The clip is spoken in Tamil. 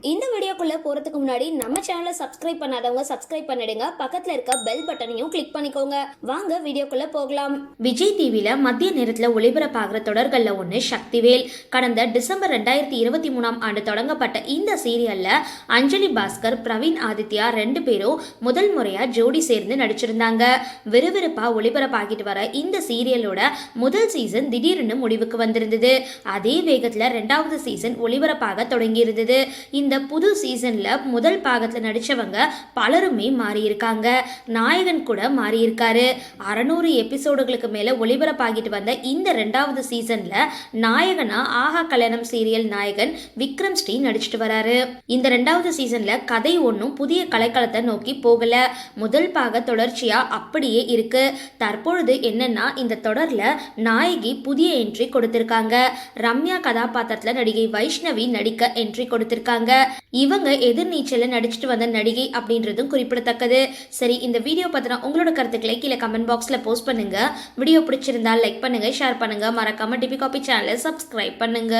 இந்த வீடியோக்குள்ளே போறதுக்கு முன்னாடி நம்ம சேனலை சப்ஸ்கிரைப் பண்ணாதவங்க சப்ஸ்கிரைப் பண்ணிடுங்க. பக்கத்தில் இருக்க பெல் பட்டனையும் கிளிக் பண்ணிக்கோங்க. வாங்க வீடியோக்குள்ளே போகலாம். விஜய் டிவியில் மத்திய நேரத்தில் ஒளிபரப்பாகிற தொடர்களில் ஒன்று சக்திவேல். கடந்த டிசம்பர் ரெண்டாயிரத்தி இருபத்தி மூணாம் ஆண்டு தொடங்கப்பட்ட இந்த சீரியலில் அஞ்சலி பாஸ்கர் பிரவீன் ஆதித்யா ரெண்டு பேரும் முதல் முறையாக ஜோடி சேர்ந்து நடிச்சிருந்தாங்க. விறுவிறுப்பாக ஒளிபரப்பாகிட்டு வர இந்த சீரியலோட முதல் சீசன் திடீர்னு முடிவுக்கு வந்திருந்தது. அதே வேகத்தில் ரெண்டாவது சீசன் ஒளிபரப்பாக தொடங்கியிருந்தது. இந்த புது சீசனில் முதல் பாகத்தில் நடித்தவங்க பலருமே மாறியிருக்காங்க. நாயகன் கூட மாறியிருக்காரு. அறநூறு எபிசோடுகளுக்கு மேலே ஒளிபரப்பாகிட்டு வந்த இந்த ரெண்டாவது சீசனில் நாயகனா ஆஹா கல்யாணம் சீரியல் நாயகன் விக்ரம் ஸ்ரீ நடிச்சிட்டு வராரு. இந்த ரெண்டாவது சீசனில் கதை ஒன்றும் புதிய கலைக்களத்தை நோக்கி போகல. முதல் பாக தொடர்ச்சியா அப்படியே இருக்கு. தற்பொழுது என்னன்னா இந்த தொடர்ல நாயகி புதிய என்ட்ரி கொடுத்திருக்காங்க. ரம்யா கதாபாத்திரத்தில் நடிகை வைஷ்ணவி நடிக்க என்ட்ரி கொடுத்திருக்காங்க. இவங்க எதிர்நீச்சல நடிச்சிட்டு வந்த நடிகை அப்படின்றதும் குறிப்பிடத்தக்கது. சரி இந்த வீடியோ பத்தின உங்களோட கருத்துக்களை கீழே கமெண்ட் பாக்ஸ்ல போஸ்ட் பண்ணுங்க. வீடியோ பிடிச்சிருந்தா லைக் பண்ணுங்க ஷேர் பண்ணுங்க. மறக்காம டிபி காபி சேனலை சப்ஸ்கிரைப் பண்ணுங்க.